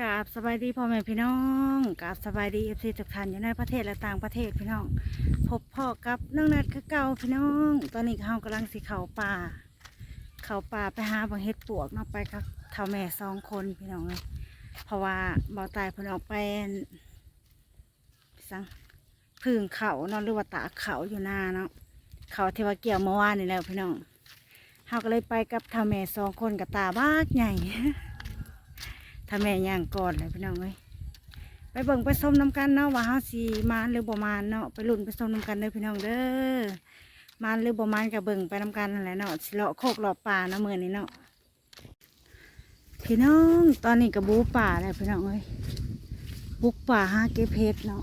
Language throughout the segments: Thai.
กราบสบายดีพ่อแม่พี่น้องกราบสบายดีเอฟซีทุกท่านอยู่ในประเทศและต่างประเทศพี่น้อง พบพ่อกับน้องนัดคือเก่าพี่น้อง ตอนนี้เขากำลังสิเขาป่า เขาป่าไปหาบางเห็ดปวกเนาะไปกับเท่าแม่สองคนพี่น้องเลยเพราะว่าเบาตายเพนออกไปสังพึ่งเขาเนาะหรือว่าตาเขาอยู่หน้าเนาะเขาเทวเกี่ยวเมื่อวานนี่แล้วพี่น้องเขาก็เลยไปกับเท่าแม่สองคนกับตาบ้าใหญ่ ถ้าแม่ย่างก่อนเลยพี่น้องเอ้ยไปเบิ่งไปส้มน้ำกันเนาะว่าเฮาสีมานหรือบ่มานเนาะไปลุ้นไปส้มน้ำกันเด้อพี่น้องเด้อมานหรือบ่มานกับเบิ่งไปน้ำกันนั่นแหละเนาะสิเลาะโคกเลาะป่านะมื้อนี้เนาะพี่น้องตอนนี้กับบูป่าแล้วพี่น้องเอ้ยบุกป่าหาเก็บเห็ดเนาะ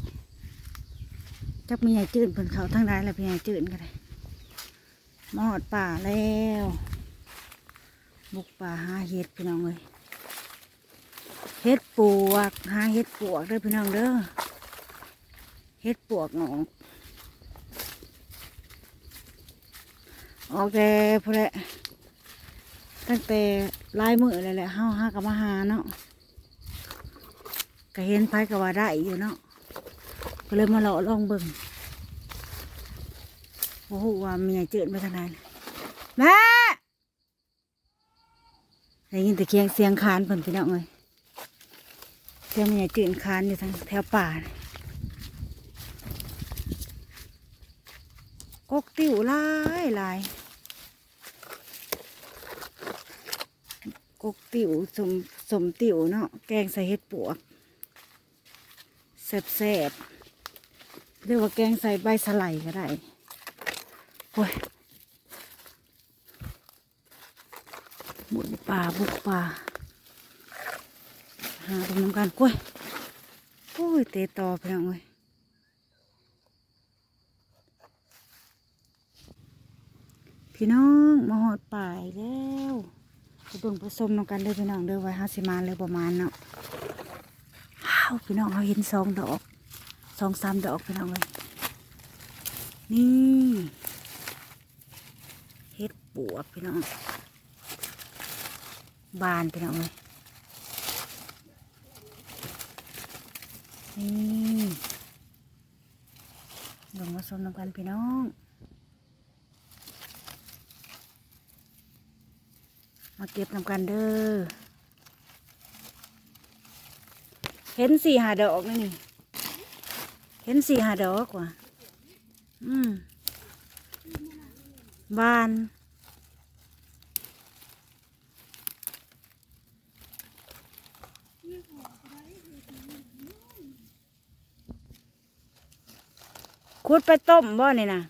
จักมีใหญ่จืดเพิ่นเขาทั้งหลายแล้วพี่ใหญ่จืดก็ได้มาหอดป่าแล้ว บุกป่าหาเห็ดพี่น้องเอ้ย เฮ็ดปวกหาเฮ็ดปวกเด้อพี่น้องเด้อเฮ็ดปวกหนองโอเคพอแหละตั้งแต่ลายมือเลยแหละเฮาหากับมาหาเนาะก็เห็นไผก็ว่าได้อยู่เนาะก็เลยมาเลาะลองเบิ่งโอ้โหว่าเมียเจิดไปทางไหนแม่ได้ยินแต่เคียงเสียงคานเพิ่นพี่น้องเอ้ย เสียงมันใหญ่จืดคานอยู่ทางแถวป่ากกติ๋วลายลายกกติ๋วสมสมติ๋วเนาะแกงใส่เห็ดปวกแซ่บเรียกว่าแกงใส่ใบสไลก็ได้โอ้ยบุกป่าบุกป่า หาตรงน้ำกันกล้วยโอ้ยเตะต่อไปแล้วเว้ยพี่น้องมาหอดป่ายแล้วไปเบิ่งผสมน้ำกันเลยพี่น้องเด้อไว้ห้าสิมานเลยประมาณเนาะว้าวพี่น้องเขาเห็นสองดอกสองสามดอกพี่น้องเลยนี่เฮ็ดปวกพี่น้องบานพี่น้องเลย นี่ลงมาชมน้ำกันพี่น้องมาเก็บน้ำกันเด้อ เห็นสี่หาดอกนี่นี่ เห็นสี่หาดอกกว่าอืมบาน คุดไปต้มบ่นี่นะ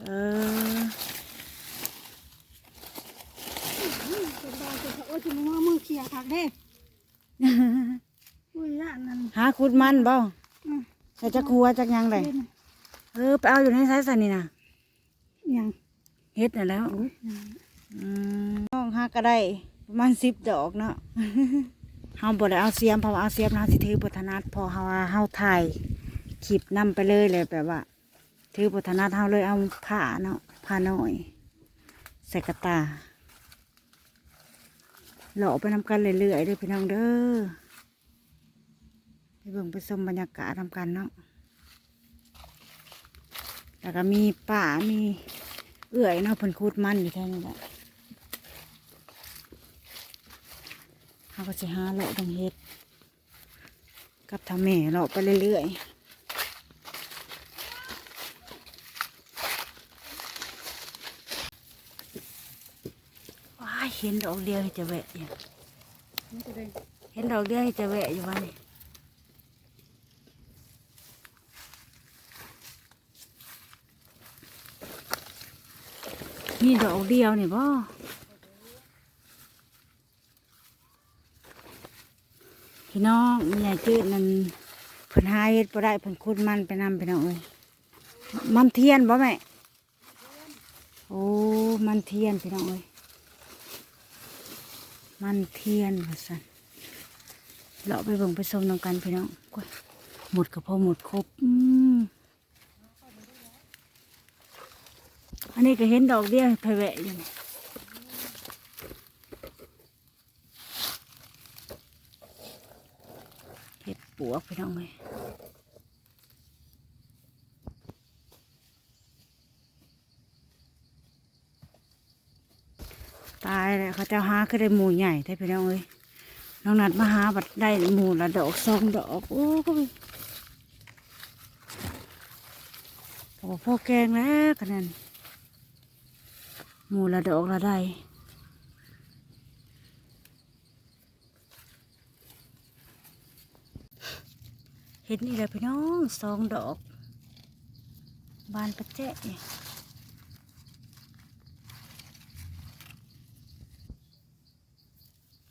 เออเป็นบาเป็นโอ้ยมึงว่ามึงเขี่ยคักเด้อุ้ยละนั่นหาคุดมันบ่อืมใส่จักครัวจักหยังไดเออไปเอาอยู่ในไซส์สันนี่นะยังเฮ็ดน่ะแล้วโอ้ยอืมน้องหาก็ได้ประมาณสิบดอกเนาะเฮาบ่ได้เอาเสียมเพราะว่าเอาเสียมเฮาสิถือบ่ถนัดพอเฮาว่าเฮาถ่าย คลิปนํไปเลยเลยแบบว่า ถือบ่ถนัดเฮาเลยเอาผ้าเนาะผ้าน้อยใส่กระตาเลาะไปนำกันเรื่อยๆเด้อพี่น้องเด้อไปเบิ่งไปชมบรรยากาศทำกันเนาะแล้วก็มีป่ามีเอื่อยเนาะเพิ่นคูดมันอยู่แท่นี้แหละเขาก็จะหาเลาะตรงเฮ็ด กับทำแม่เลาะไปเรื่อยๆว้าย เห็นดอกเดียวจะแวะอยู่เห็นดอกเดียวจะแวะอยู่วันนี้มีดอกเดียวนี่บ่พี่น้องมีใหญ่จืดนั่นเพิ่นหาเฮ็ดบ่ได้เพิ่นขุดมันไปนำไปน้องเอ้ยมันเทียนบ่แม่โอ้ มันเทียนพี่น้องเอ้ย มันเทียนว่าสันเลาะไปเบิ่งไปชมน้ำกันพี่น้องกหมดกับพอหมดครบอือันนี้ก็เห็นดอกเดียวไปแวะอยู่นี่เห็ดปัวยไปน้องเลยายแล้วเขาเจะหาคือได้หมูใหญ่ได้พี่น้องเลยน้องนัดมาหาบัดได้หมูละดอกสองดอกโอ้ก็มีโอ้พ่อแกงแล้วกันนั้นหมูละดอกละได้เห็นนี่แหละพี่น้องสองดอก บานประเจ๊ะนี่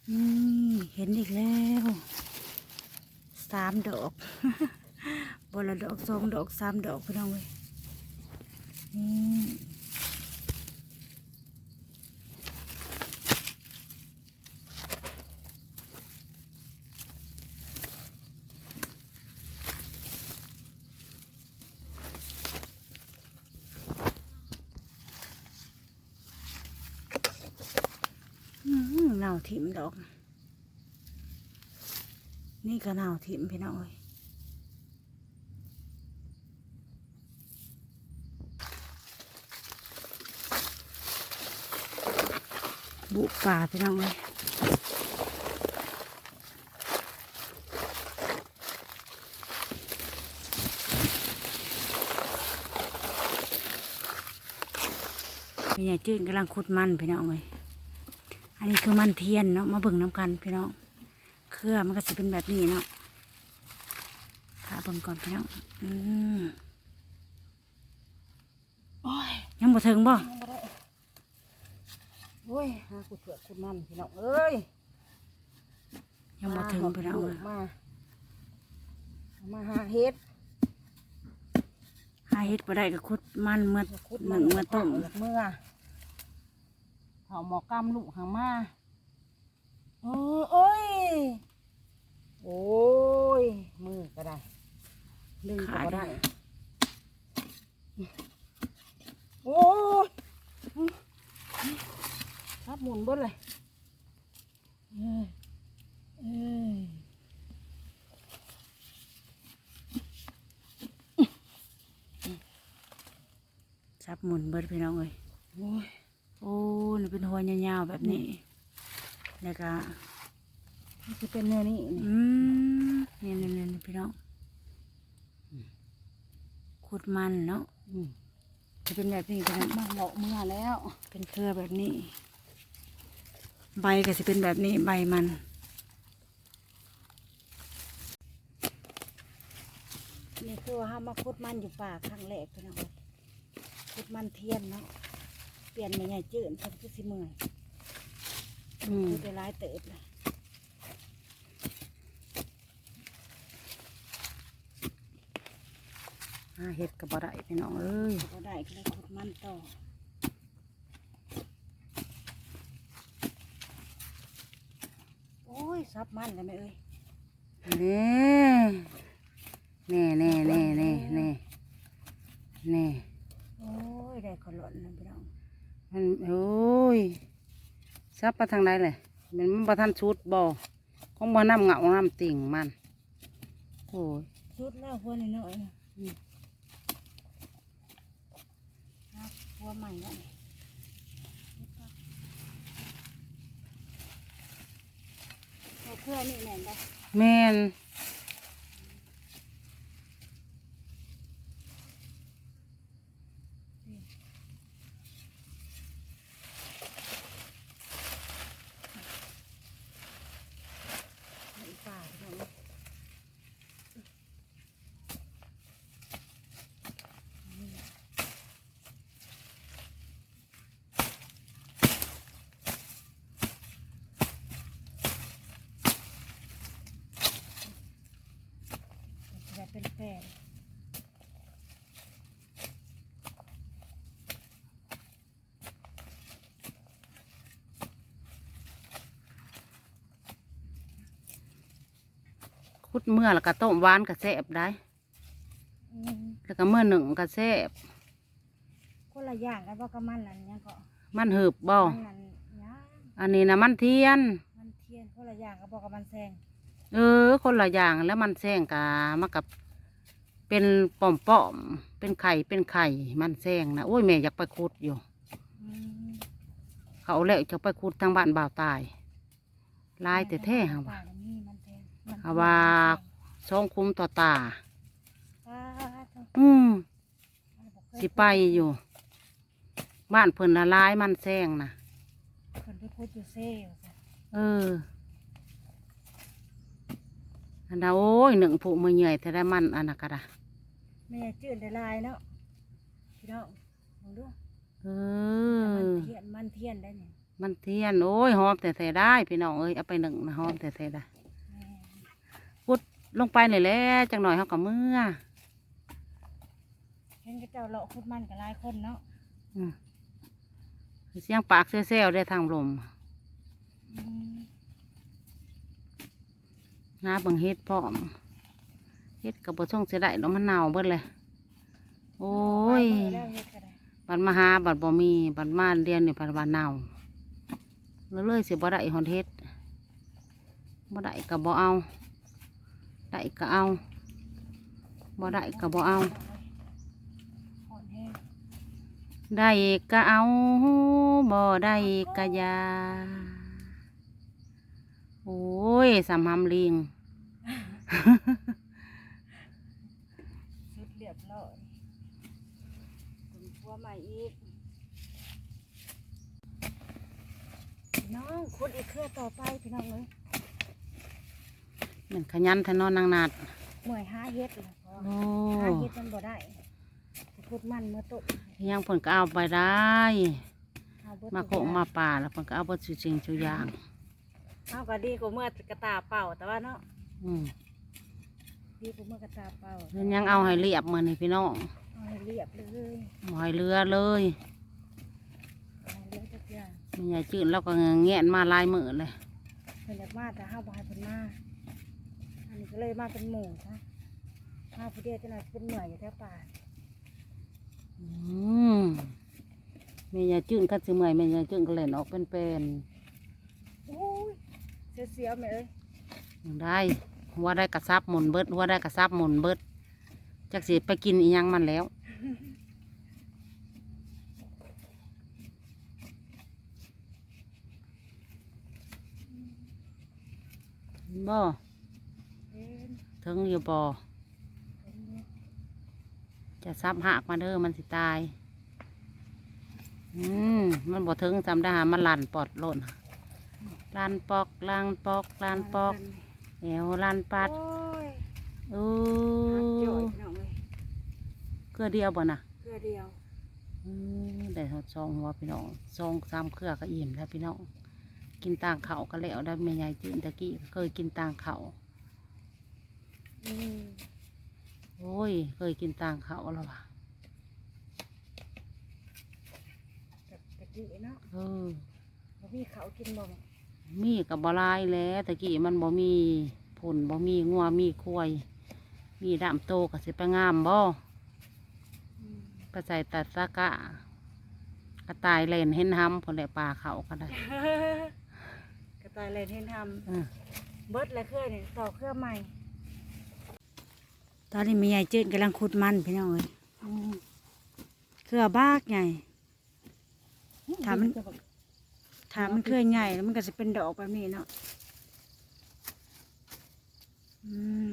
นี่ เห็นอีกแล้วสามดอกบนละดอกสองดอกสามดอกพี่น้องเว้ยนี่อื้อหือเน่าถิ่มดอก นี่ก็เน่าถิ่มพี่น้องเว้ยบุป่าพี่น้องเลยพี่ใหญ่จืดกำลังขุดมันพี่น้องเลยอันนี้คือมันเทียนเนาะมาเบิ่งน้ำกันพี่น้อง รือ มันก็จะเป็นแบบนี้เนาะถาเบิ่งก่อนพี่น้องอืมโอ้ยยังบ่ถึงบ่ยังบ่ได้โอ้ยหาขุดเผือกขุดมันพี่น้องเอ้ยยังบ่ถึงพี่น้องเอ้เลยมา มาหาเฮ็ดหาเฮ็ดบ่ได้ก็ขุดมันเมื่อขุดหนึ่งเมื่อต้มเมื่อเผาหมอกำลูกหางมาโอ้ย โอ้ยโอ้ย มือก็ได้ดึงก็บ่ได้ โอ้ยครับหมุนเบดเลยเอ้ยเอ้ยซับหมุนเบิดพี่น้องเลยโอ้ย โอ้นี่เป็นหัวยาวๆแบบนี้ แล้วก็นี่ จะเป็นเนื้อนี่นี่อืมนี่นี่นี่นี่พี่น้องขุดมันเนาะอืมจะเป็นแบบนี้พี่น้องมาเหลาะเมื่อแล้ว เป็นเครือแบบนี้ ใบก็จะเป็นแบบนี้ใบมันนี่คือว่าเฮามาขุดมันอยู่ป่าครั้งแรกพี่น้องขุดมันเทียนเนาะเปลี่ยนไม่ใหญ่จืดเพิ่นคือสิเมื่อยอืมขุดได้หลายเติบเลยาเห็ดกับบ่ได้พี่น้องเอ้ยก็ได้ก็เลยขุดมันต่อโอ้ยซับมันเลยแม่เอ้ยเน่แน่แน่แน่แน่แน่แน่โอ้ยได้ขอหล่นนะพี่น้องมันโอ้ยซับไปทางใดเลยมันมันบ่ทันชุดบ่ของบ่น้ำเหงาน้ำติ่งมันโอ้ยสุดแล้วหัวน้อยๆนะอืมครับ หัวใหม่แล้วนี่เพื่อนี่แม่นได้แม่น อีป่าพี่น้อง จะเป็นแปด คุด เมื่อแล้วก็ต้มหวานก็แซ่บได้อืมแล้วก็เมื่อหนึ่งก็แซ่บคนละอย่างกันว่าก็มันนั่นยังก็มันหืบบ่มันนั่นยังอันนี้นะมันเทียน มันเทียนคนละอย่างก็บอกกับมันแซงเออ คนละอย่างแล้วมันแซงกามากับ เป็นป่อมป่อมๆเป็นไข่เป็นไข่มันแซงนะโอ้ยแม่อยากไปขุดอยู่ อืมเขาแล้วจะไปขุดทางบ้านบ่าวตายลายแต่แท้ฮะว่านี่มันแทง มันฮะว่าสองคุ้มต่อตาอ่าเถอะอืมมันบ่เคยสิไปอยู่ บ้านเพิ่นละลายมันแซงนะเพิ่นไปพูดอยู่เซ่ว่าซั่นเอออันนั้นโอ้ยหนึ่งผู้มือเหนื่อยแต่ได้มันอันนั้นก็ได้แม่จืดได้หลายเนาะพี่น้องมองดูเอมันอเทียนมันเทียนได้เนี่ยมันเทียนโอ้ยหอมแต่ใส่ได้พี่น้องเอ้ยเอาไปหนึ่งนะหอมแต่ใส่ได้แม่พุด ลงไปเลยแหล้วจังหน่อยเขาก็เมื่อเห็นกระเจ้าเลาะคุดมันกับหลายคนเนาะอืมเสียงปากเซลๆได้ทางลมอืมน้าเบังเฮ็ดพร้อมเฮ็ดกับบ่ช่องเสียได้แล้วมันเน่าเบิดเลย โอ้ย ไปเบิ่งแล้วเฮ็ดก็ได้บัดมาหาบัดบ่มีบัดมาเรียนนี่บัดว่าเน่าแล้วเลยสิบ่ได้ฮอนเฮ็ดบ่ได้ก็บ่เอา ได้ก็เอาบ่ได้ก็บ่เอาอ่อนแห้งได้ก็เอาบ่ได้ก็ยา โอ้ยสำหำลิงสุดเรียบร้อยคุณพัวใหม่อีก น้องคุดอีกเครือต่อไปพี่น้องเอ้ย เหมือนขยันแทนอนนางนาดหน่วยหาเฮ็ดเลยพอโอ้หาเฮ็ดมันบ่ได้คุดมันเมื่อตกยังเพิ่นก็เอาไปได้เอาเบิดมาโคงมาป่าแล้วเพิ่นก็เอาเบ่สุจริงสุอย่างเอาก็ดีกว่าเมื่อกระตาเป่าแต่ว่าเนาะอืมดีกว่าเมื่อกระตาเป่าแล้วยังเอาให้เรียบมื้อนี่พี่น้องเอาให้เรียบเลยบ่ให้เรือเลยเอาให้เรียบทุกอย่างแม่ยายจืดแล้วก็แงะมาหลายมื้อเลยเพิ่นอยากมาแต่ห้าบ่ให้เพิ่นมาอันนี้ ก็เลยมาเป็นหมู่ซะห้าผู้เดียวจะหน่อยสิเป็นเหนื่อยอยู่แถวป่าอืมแม่ยายจืดก็สิเมื่อยแม่ยายจืดก็เล่นออกเป็นเป็นโอ้ยเสียวๆแม่เอ้ยได้หัวได้กระซับหมุนเบิดหัวได้กระซับหมุนเบิดจักสิไปกินอีหยังมันแล้ว บ่เอ็น ถึงอยู่บ่เอ็นเนี่ยจะซับหักมาเด้อมันสิตาย อืมมันบ่ถึงจำได้หามันลันปอดหล่นลันปอกลันปอกลันปอกแอวลันปัดโอ้ยอู้หักจ่อยพี่น้องเอ้ยเกลือเดียวบ่น่ะเครือเดียวอืมได้ทอดซองหัวพี่น้องซองสามเครือก็อิ่มแล้วพี่น้องกินต่างเขาก็แล้วได้แม่ยายจืนตะกี้ก็เคยกินต่างเขาอืม โอ้ย เคยกินต่างเขาแล้วว่ะกับตะกี้เนาะเออบ่มีเขาวกินบ่แม่มีกับบลายแหล้วตะกี้มันบ่มีผลบ่มีงัวมีควายมีดามโตก็สิไปงามบ่อืมไปใส่ตัดสะกะกระต่ายเล่นเห็นห้ำผลแหละปลาเขาก็ได้ กระต่ายเลยเห็นทเออำเบิดแล้วเครือนี่ต่อเครือใหม่ ตอนนี้ม่ใหญ่จืดกำลังขุดมันพี่น้องเอ้ยเครือบากใหญ่ถามมันถามันเครือใหญ่แล้วมันก็จะเป็นดอกแบบนี้เนาะอืม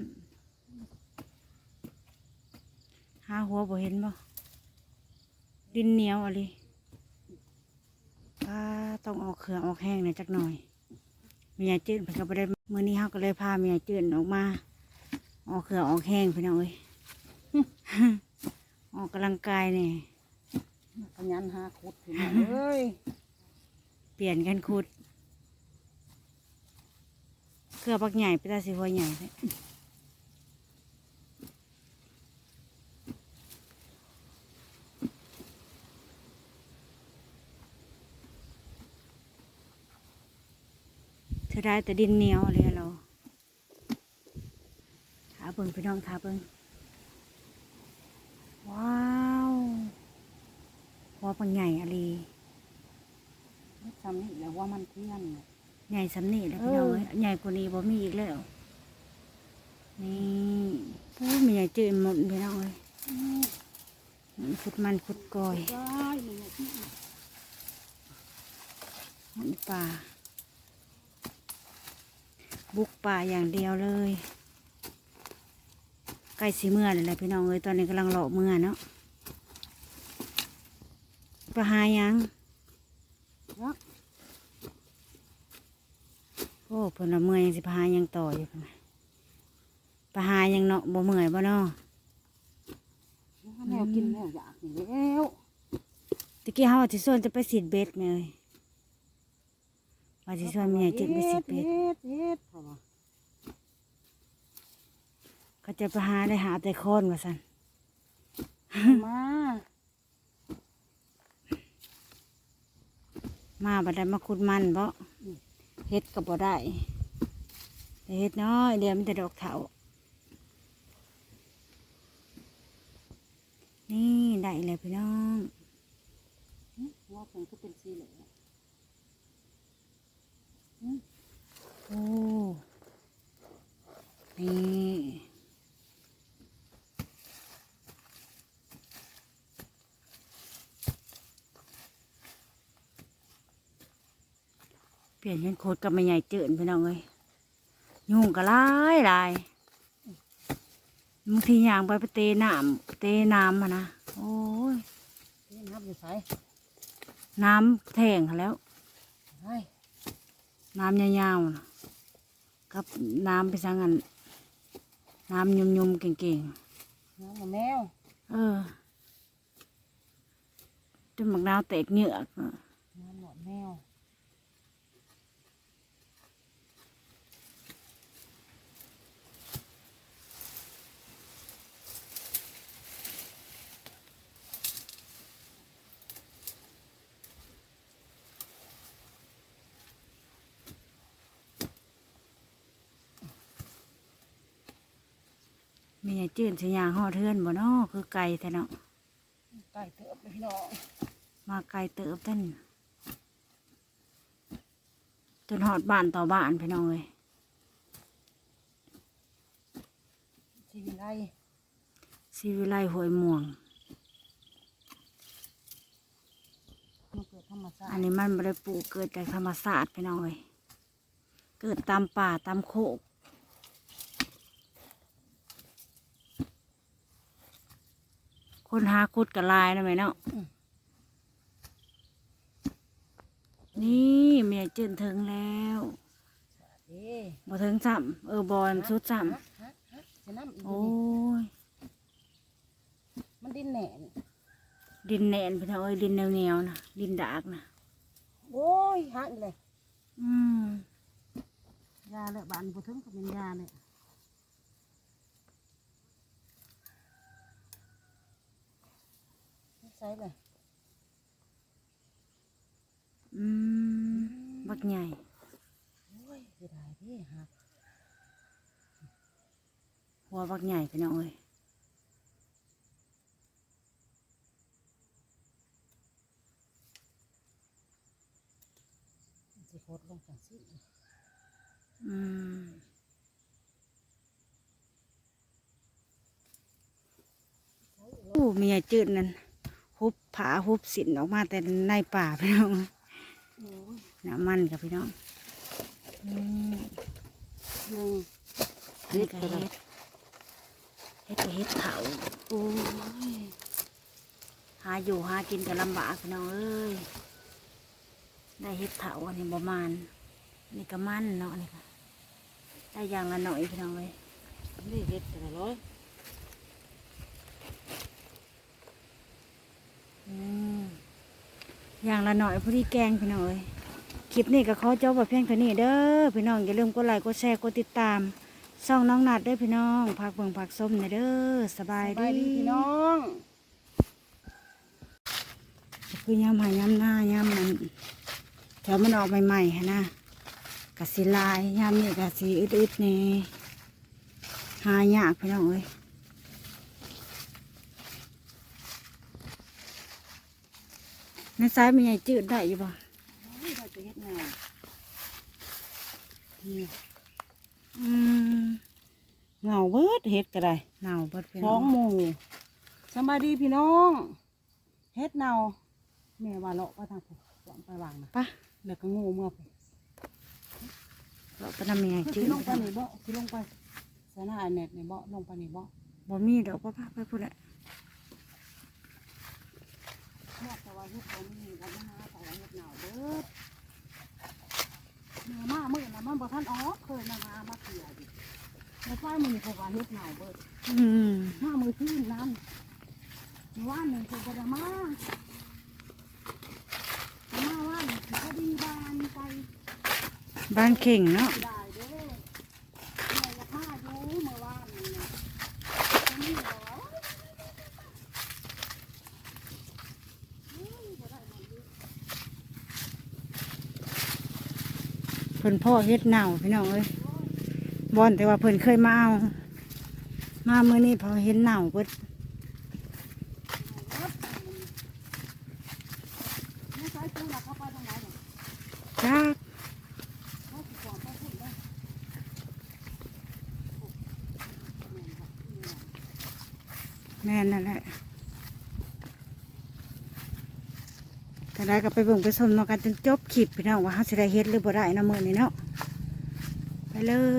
หาหัวบ่เห็นบ่ดินเหนียวอะไรป้าต้องออกเครื่อออกแห้งหน่อยจักหน่อยมียจืดเพิ่นก็บ่ได้มื้อนี้เฮาก็เลยพาเมียจืดออกมา ออกเครื่องออกแห้งพี่น้องเอ้ยออกกำลังกายเนี่ยขยันหาขุดพี่น้องเอ้ยเปลี่ยนกันขุดเครือปักใหญ่ไปตาสิหัวใหญ่เลยเธอได้แต่ดินเหนียวอะไรเราขา เบิ่งพี่น้องขาเบิ่งว้าวหัวปักใหญ่อะไรทำนี่แหล้วว่ามันเที่ยงใหญ่สำนี่แหล้วพี่น้องเอ้ยใหญ่กว่านี้บ่มีอีกแล้วนี่โอ้มีใหญ่จืดหมดพี่น้องเลยมันขุดมันขุดกอยได้นี่ไงที่มันป่า บุกป่าอย่างเดียวเลย ใกล้สีเมื่อเลยแหละพี่น้องเอ้ยตอนนี้กำลังหล่อเมื่อเนาะปลาหายังเนาะโอ้เพิ่นละเมื่อยยังสิพายังต่ออยู่พุ่นน่ะปลาหายังเนาะบ่เมื่อยบ่เนาะแนวกินแนวอยากนี่แล้วตะกี้เฮาว่าสิส่วนจะไปสีดเบ็ดแม่เอ้ยว่าสิส่วนแม่จิตไปสีดเบ็ดเฮ็ดเฮ็ดเพราะว่า เขาจะไปหาได้หาแต่โคนว่าซั่นมามาบัดได้มาขุดมันบ่เฮ็ดก็บ่ได้แต่เฮ็ดน้อยเดี๋ยวมันจะดอกเถานี่ได้แล้วพี่น้องว่าเพิ่นก็เป็นสีเหลืองโอ้นี่ เปลี่ยนเป็นโคตรกับไม่ใหญ่เจินพี่น้องเอ้ยยุ่งก็หลายหลายบางทีย่างไปไปเตะน้ำเตะน้ำมานะโอ้ยนี่น้ำอยู่ใส่น้ำแทงหั้นแล้วใช่น้ำยาวๆนะกับน้ำไปสังอันน้ำยุ่มๆเก่งน้ำกับแมวๆเออจนบักนาวแตกเหงือกน้ำหนวดแมว มีไอ้จื้นสยางห่อดเทือนบ่เนาะคือไก่แต่เนาะไก่เติบเลยพี่น้องมาไก่เติบเต้นจนหอดบ้านต่อบ้านพี่น้องเลยชีวิไลซีวิไลหวยม่วงมันเกิดธรรมชาอัตินนี้มันไม่ได้ปลูกเกิดจากธรรมศาสตร์พี่น้องเลยเกิดตามป่าตามโคก คนหาคุดกับลายนะไหมเนาะนี่เมียจืนถึงแล้วเด้บ่ถึงซ้ำเออบอลสุดซ้ฮะฮะฮะจะน้ำอีำกโอ้นี่ยมันดินแหน่นดินแน่นพี่น้องเอ้ยดินเหนียวๆนะดินดากนะโอ้ยหักเลยอืมยาเลยบานบ่ถึงก็เป็นยาเลย ใส่เลยอืมบักใหญ่โอ้ยเสียดายพี่หักหัวบักใหญ่พี่น้องเอ้ยสิโคตรลงจังสิอืมโอ้เมียจืดนั่น หุบผาหุบสินออกมาแต่ในป่าพี่น้องโอ้ยน้ำมันกับพี่น้องอืมหนึ่งอันนี้ก็เฮ็ดเฮ็ดก็เฮ็ดเถาโอ้ยหาอยู่หากินก็ลำบากพี่น้องเอ้ยได้เฮ็ดเถาอันนี้ประมาณนี่ก็มันเนาะนี่ค่ะได้อย่างละหน่อยพี่น้องเลยนี่เฮ็ดแต่ละร้อย อย่างละหน่อยผู้ที่แกงพี่น้องเอ้ยคลิปนี้ก็ขอจบแบบเพียงเท่านี้เด้อพี่น้องอย่าลืมกดไลค์กดแชร์กดติดตามช่องน้องนัดเด้อพี่น้องพักเบิ่งพักส้มนะเด้อสบายดีพี่น้องคือยำหายยำหน้ายำมันแถวมันออกใหม่ๆฮะนะกะสิลายยำนี่กะสีอึดๆนี่หายากพี่น้องเอ้ย ในซ้ายมีใหญ่จืดได้อยู่บ่โอ้ยเราจะเฮ็ดงานนี่อืมงเหงาเบิดเฮ็ดก็ได้เน่าเบิดพี่สน้อองงหมู่สำบายดีพี่น้องเฮ็ดเนาแม่ว่าเลาะไปทางผมสอนไปวางนะปะแล้วก็งูเมื่อผมเราไปทำยังไงสิจื้อลงไปนี่บ่สิลงไปสนาไอเน็ตนี่บ่ลงไปนี่บ่บ่มีดอกป้าป้าไปพูดแหละ แม่แต่ว่าเฮ็ดบ่มีกันมาแต่ว่าเฮ็ดหนาวเบิดแม่มามื้อนะมันบ่ทันอ๋อเคยมาหามาเที่ยวดิแล้วไฟมื้อนี้เขาว่าเฮ็ดหนาวเบิดอืมมามือที่นั่นเมื่อว่านหนึ่งคือจะมามาว่านคือพอดีบานไปบ้านเข่งเนาะได้เด้อแม่จะพาอยู่เมื่อวานนี่นะจ เพิ่นพ่อเฮ็ดเน่าพี่น้องเอ้ยบอนแต่ว่าเพิ่นเคยมาเอามาเมื่อนี้พอเห็นเน่าเบิด ไม่ใช่ตู้หลักเข้าไปทางไหนเนี่ย จ้า เขาสิก่อนไปพูดเลย แม่นนั่นแหละแต่ได้ ก็ไปเบิ่งไปชมนากันจนจบคลิปพี่น้องว่าเฮาจะได้เฮ็ดหรือบ่ได้เนาะมื้อนี้เนาะไปเลย